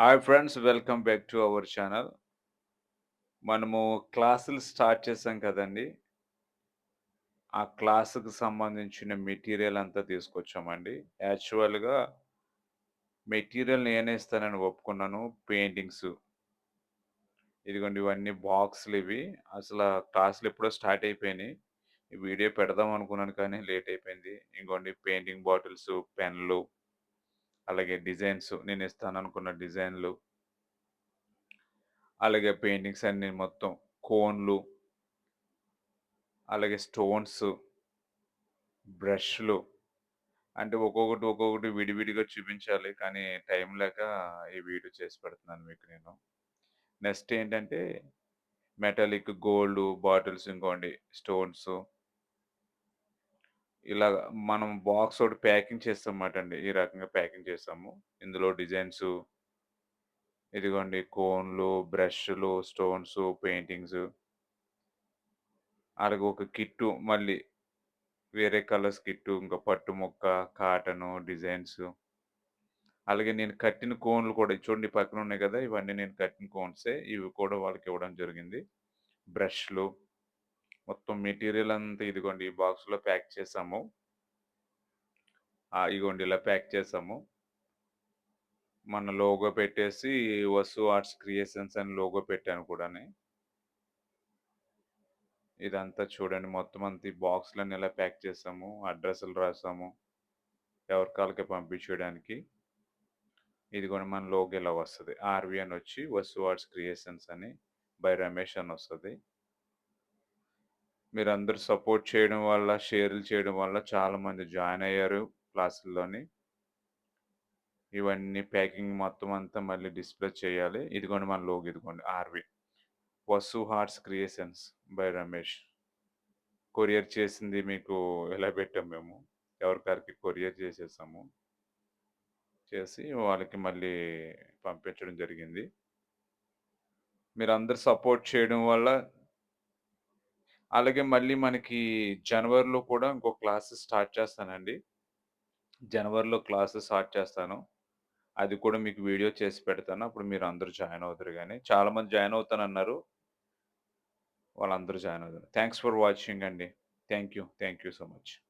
Hi friends welcome back to our channel మనము క్లాసులు start చేసాం కదండి. ఆ క్లాసుకు సంబంధించిన మెటీరియల్ అంతా తీసుకొచ్చామండి. యాక్చువల్గా మెటీరియల్ నేనే ఇస్తానని ఒప్పుకున్నాను పెయింటింగ్స్. ఇదిగోండి ఇవన్నీ బాక్సులు ఇవి. అసలు క్లాసులు ఎప్పుడో స్టార్ట్ అయిపోయినాయి. వీడియో పెడదాం అనుకున్నాను కానీ లేట్ అయిపోయింది. ఇంకోండి పెయింటింగ్ బాటిల్స్ పెన్లు అలాగే డిజైన్స్ నేను ఇస్తాను అనుకున్న డిజైన్లు. అలాగే పెయింటింగ్స్ అన్ని మొత్తం కోన్లు. అలాగే స్టోన్స్ బ్రష్లు. అంటే ఒక్కొక్కటి ఒక్కొక్కటి విడివిడిగా చూపించాలి కానీ టైం లేక ఈ వీడియో చేసి పెడుతున్నాను మీకు నేను. నెక్స్ట్ ఏంటంటే మెటాలిక్ గోల్డ్ బాటిల్స్ ఇంకోండి స్టోన్స్. ఇలా మనం బాక్స్ ఒకటి ప్యాకింగ్ చేస్తామన్నమాట అండి. ఈ రకంగా ప్యాకింగ్ చేస్తాము. ఇందులో డిజైన్స్ ఇదిగోండి కోన్లు బ్రష్లు స్టోన్స్ పెయింటింగ్స్. అలాగే ఒక కిట్టు మళ్ళీ వేరే కలర్స్ కిట్టు ఇంకా పట్టు మొక్క కాటను డిజైన్స్. అలాగే నేను కట్టిన కోన్లు కూడా చూడండి పక్కన ఉన్నాయి కదా ఇవన్నీ నేను కట్టిన కోన్సే ఇవి కూడా వాళ్ళకి ఇవ్వడం జరిగింది. బ్రష్లు మొత్తం మెటీరియల్ అంతా ఇదిగోండి ఈ బాక్స్లో ప్యాక్ చేసాము. ఇదిగోండి ఇలా ప్యాక్ చేసాము. మన లోగో పెట్టేసి వసు ఆర్ట్స్ క్రియేషన్స్ అని లోగో పెట్టాను కూడా ఇదంతా చూడండి మొత్తం అంతా ఈ బాక్స్లను ఇలా ప్యాక్ చేసాము. అడ్రస్లు రాసాము. ఎవరి కాళ్ళకి పంపించడానికి ఇదిగోండి మన లోగో ఇలా వస్తుంది. ఆర్వి అని వచ్చి వసు ఆర్ట్స్ క్రియేషన్స్ అని బై రమేష్ అని వస్తుంది. మీరు అందరూ సపోర్ట్ చేయడం వల్ల షేర్లు చేయడం వల్ల చాలామంది జాయిన్ అయ్యారు క్లాసుల్లోని. ఇవన్నీ ప్యాకింగ్ మొత్తం అంతా మళ్ళీ డిస్ప్లే చేయాలి. ఇదిగోండి మన లోగ్ ఇదిగోండి RV. Vasu arts creations by Ramesh. Courier చేసింది మీకు ఎలా పెట్టాం మేము? ఎవరికారికి కొరియర్ చేసేసాము? చేసి వాళ్ళకి మళ్ళీ పంపించడం జరిగింది. మీరు అందరు సపోర్ట్ చేయడం వల్ల అలాగే మళ్ళీ మనకి జనవరిలో కూడా ఇంకో క్లాసెస్ స్టార్ట్ చేస్తానండి. జనవరిలో క్లాసెస్ స్టార్ట్ చేస్తాను. అది కూడా మీకు వీడియో చేసి పెడతాను. అప్పుడు మీరు అందరూ జాయిన్ అవుతారు కానీ చాలామంది జాయిన్ అవుతానన్నారు. వాళ్ళందరూ జాయిన్ అవుతారు. థ్యాంక్స్ ఫర్ వాచింగ్ అండి. Thank you. Thank you so much.